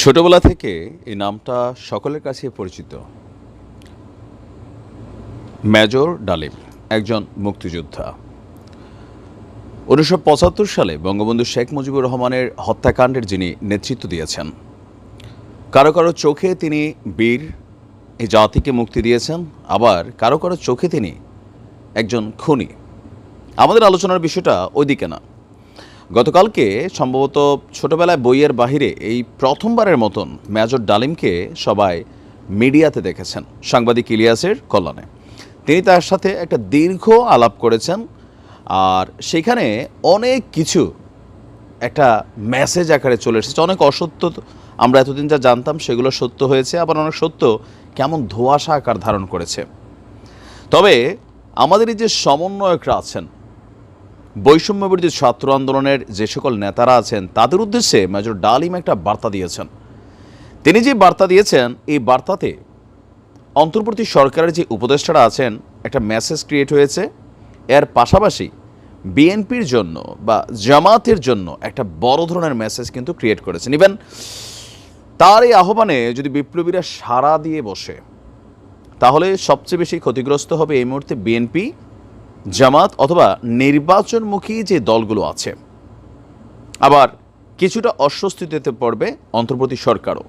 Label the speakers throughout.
Speaker 1: ছোটবেলা থেকে এই নামটা সকলের কাছে পরিচিত। মেজর ডালিম, একজন মুক্তিযোদ্ধা। উনিশশো পঁচাত্তর সালে বঙ্গবন্ধু শেখ মুজিবুর রহমানের হত্যাকাণ্ডের যিনি নেতৃত্ব দিয়েছেন, কারও কারও চোখে তিনি বীর এই জাতিকে মুক্তি দিয়েছেন, আবার কারও কারও চোখে তিনি একজন খুনি। আমাদের আলোচনার বিষয়টা ওইদিকে না। গতকালকে সম্ভবত ছোটবেলায় বইয়ের বাহিরে এই প্রথমবারের মতন মেজর ডালিমকে সবাই মিডিয়াতে দেখেছেন। সাংবাদিক ইলিয়াসের কল্যাণে। তিনি তার সাথে একটা দীর্ঘ আলাপ করেছেন আর সেখানে অনেক কিছু একটা মেসেজ আকারে চলে এসেছে। অনেক অসত্য আমরা এতদিন যা জানতাম সেগুলো সত্য হয়েছে, আবার অনেক সত্য কেমন ধোঁয়াশা আকার ধারণ করেছে। তবে আমাদের এই যে সমন্বয়করা আছেন বৈষম্য বিরোধী ছাত্র আন্দোলনের যে সকল নেতারা আছেন, তাদের উদ্দেশ্যে মেজর ডালিম একটা বার্তা দিয়েছেন। তিনি যে বার্তা দিয়েছেন, এই বার্তাতে অন্তর্বর্তী সরকারের যে উপদেষ্টারা আছেন, একটা মেসেজ ক্রিয়েট হয়েছে। এর পাশাপাশি বিএনপির জন্য বা জামাতের জন্য একটা বড় ধরনের মেসেজ কিন্তু ক্রিয়েট করেছেন ইভেন তার এই আহ্বানে যদি বিপ্লবীরা সাড়া দিয়ে বসে, তাহলে সবচেয়ে বেশি ক্ষতিগ্রস্ত হবে এই মুহূর্তে বিএনপি জামাত অথবা নির্বাচনমুখী যে দলগুলো আছে। আবার কিছুটা অস্বস্তিতে পড়বে অন্তর্বর্তী সরকারও।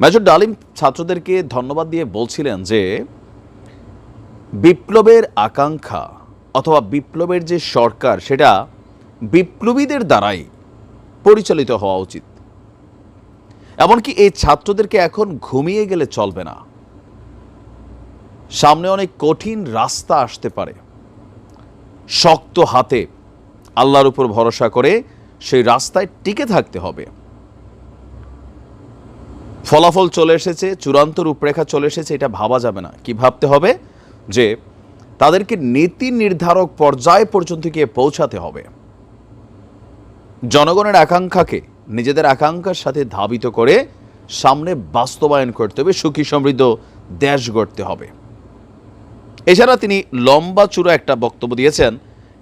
Speaker 1: মেজর ডালিম ছাত্রদেরকে ধন্যবাদ দিয়ে বলছিলেন যে, বিপ্লবের আকাঙ্ক্ষা অথবা বিপ্লবের যে সরকার, সেটা বিপ্লবীদের দ্বারাই পরিচালিত হওয়া উচিত। এমনকি এই ছাত্রদেরকে এখন ঘুমিয়ে গেলে চলবে না। সামনে অনেক কঠিন রাস্তা আসতে পারে। শক্ত হাতে আল্লাহর উপর ভরসা করে সেই রাস্তায় টিকে থাকতে হবে। ফলাফল চলে এসেছে, চূড়ান্ত রূপরেখা চলে এসেছে, এটা ভাবা যাবে না। কি ভাবতে হবে? যে তাদেরকে নীতি নির্ধারক পর্যায় পর্যন্ত গিয়ে পৌঁছাতে হবে। জনগণের আকাঙ্ক্ষাকে, নিজেদের আকাঙ্ক্ষার সাথে ধাবিত করে সামনে বাস্তবায়ন করতে হবে, সুখী সমৃদ্ধ দেশ গড়তে হবে। এছাড়া তিনি লম্বা চূড়া একটা বক্তব্য দিয়েছেন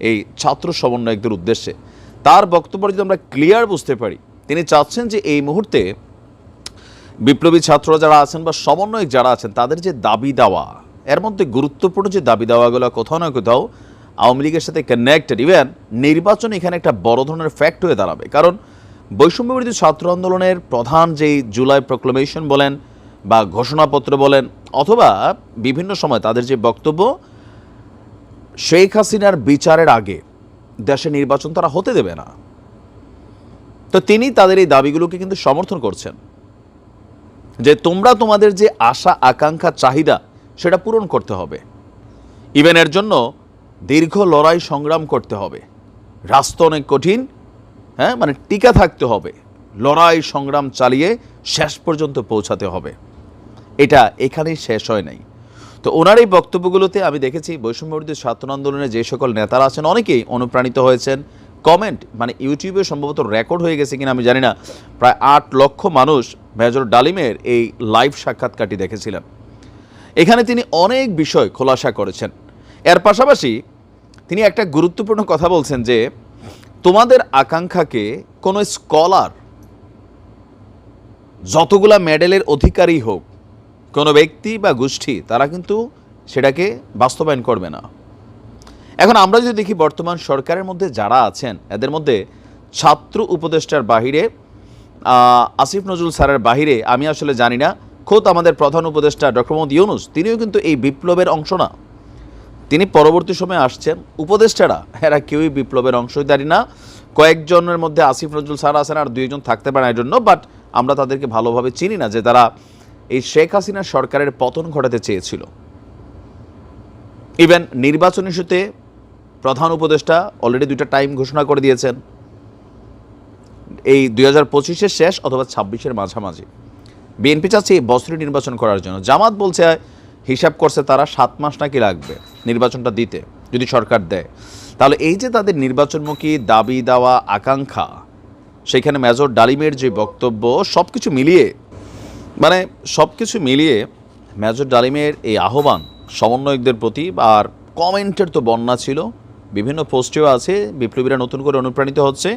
Speaker 1: এই ছাত্র সমন্বয়কদের উদ্দেশ্যে। তার বক্তব্য যদি আমরা ক্লিয়ার বুঝতে পারি, তিনি চাচ্ছেন যে এই মুহূর্তে বিপ্লবী ছাত্ররা যারা আছেন বা সমন্বয়ক যারা আছেন, তাদের যে দাবি দেওয়া, এর মধ্যে গুরুত্বপূর্ণ যে দাবি দেওয়াগুলো কোথাও না কোথাও আওয়ামী লীগের সাথে কানেক্টেড ইভেন নির্বাচন এখানে একটা বড় ধরনের ফ্যাক্ট হয়ে দাঁড়াবে। কারণ বৈষম্য বিরোধী ছাত্র আন্দোলনের প্রধান যেই জুলাই প্রক্লেমেশন বলেন বা ঘোষণাপত্র বলেন, অথবা বিভিন্ন সময় তাদের যে বক্তব্য শেখ হাসিনার বিচারের আগে দেশে নির্বাচন তারা হতে দেবে না। তো তিনি তাদের এই দাবিগুলোকে কিন্তু সমর্থন করছেন যে তোমরা তোমাদের যে আশা, আকাঙ্ক্ষা, চাহিদা সেটা পূরণ করতে হবে। ইভেন এর জন্য দীর্ঘ লড়াই সংগ্রাম করতে হবে। রাস্তা অনেক কঠিন হ্যাঁ মানে টিকা থাকতে হবে। লড়াই, সংগ্রাম চালিয়ে শেষ পর্যন্ত পৌঁছাতে হবে। এটা এখানেই শেষ হয় নাই। তো ওনার এই বক্তব্যগুলোতে আমি দেখেছি বৈষম্যবিরোধী ছাত্র আন্দোলনে যে সকল নেতারা আছেন, অনেকেই অনুপ্রাণিত হয়েছেন। কমেন্ট মানে ইউটিউবে সম্ভবত রেকর্ড হয়ে গেছে কিনা আমি জানি না। প্রায় আট লক্ষ মানুষ মেজর ডালিমের এই লাইভ সাক্ষাৎকারটি দেখেছিলেন। এখানে তিনি অনেক বিষয় খোলাসা করেছেন। এর পাশাপাশি তিনি একটা গুরুত্বপূর্ণ কথা বলছেন যে, তোমাদের আকাঙ্ক্ষাকে কোনো স্কলার, যতগুলা মেডেলের অধিকারী হোক কোনো ব্যক্তি বা গোষ্ঠী, তারা কিন্তু সেটাকে বাস্তবায়ন করবে না। এখন আমরা যদি দেখি বর্তমান সরকারের মধ্যে যারা আছেন, এদের মধ্যে ছাত্র উপদেষ্টার বাহিরে আসিফ নজরুল স্যারের বাহিরে আমি আসলে জানি না, খোদ আমাদের প্রধান উপদেষ্টা ডক্টর মোহাম্মদ ইউনুস, তিনিও কিন্তু এই বিপ্লবের অংশ না। তিনি পরবর্তী সময়ে আসছেন, উপদেষ্টারা, এরা কেউই বিপ্লবের অংশীদারি না। কয়েকজনের মধ্যে আসিফ নজরুল স্যার আছেন আর দুইজন থাকতে পারে এর জন্য বাট আমরা তাদেরকে ভালোভাবে চিনি না যে তারা এই শেখ হাসিনা সরকারের পতন ঘটাতে চেয়েছিল। ইভেন নির্বাচন ইস্যুতে প্রধান উপদেষ্টা অলরেডি দুইটা টাইম ঘোষণা করে দিয়েছেন। এই দুই হাজার পঁচিশের শেষ অথবা ছাব্বিশের মাঝামাঝি। বিএনপি চাচ্ছে এই বছরই নির্বাচন করার জন্য। জামাত বলছে, হিসাব করছে তারা সাত মাস নাকি লাগবে নির্বাচনটা দিতে, যদি সরকার দেয়। তাহলে এই যে তাদের নির্বাচনমুখী দাবি দেওয়া আকাঙ্ক্ষা, সেখানে মেজর ডালিমের যে বক্তব্য সব কিছু মিলিয়ে মানে সব কিছু মিলিয়ে মেজর ডালিমের এই আহ্বান সমন্বয়কদের প্রতি আর কমেন্টের তো বন্যা ছিল, বিভিন্ন পোস্টেও আছে, বিপ্লবীরা নতুন করে অনুপ্রাণিত হচ্ছে।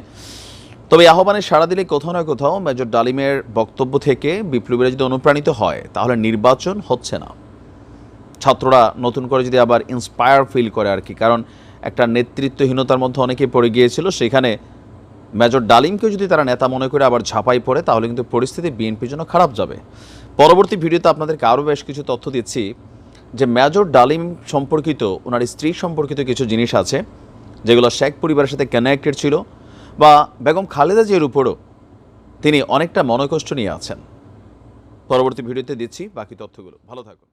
Speaker 1: তবে আহ্বানে সাড়া দিলে কোথাও না কোথাও মেজর ডালিমের বক্তব্য থেকে বিপ্লবীরা যদি অনুপ্রাণিত হয়, তাহলে নির্বাচন হচ্ছে না। ছাত্ররা নতুন করে যদি আবার ইন্সপায়ার ফিল করে আর কি, কারণ একটা নেতৃত্বহীনতার মধ্যে অনেকেই পড়ে গিয়েছিল, সেখানে মেজর ডালিমকে যদি তারা নেতা মনে করে আবার ঝাঁপাই পড়ে, তাহলে কিন্তু পরিস্থিতি বিএনপির জন্য খারাপ যাবে। পরবর্তী ভিডিওতে আপনাদেরকে আরও বেশ কিছু তথ্য দিচ্ছি যে মেজর ডালিম সম্পর্কিত, ওনার স্ত্রী সম্পর্কিত কিছু জিনিস আছে, যেগুলো শেখ পরিবারের সাথে কানেক্টেড ছিল বা বেগম খালেদা জিয়ার উপরও তিনি অনেকটা মনকষ্ট নিয়ে আছেন। পরবর্তী ভিডিওতে দিচ্ছি বাকি তথ্যগুলো। ভালো থাকুন।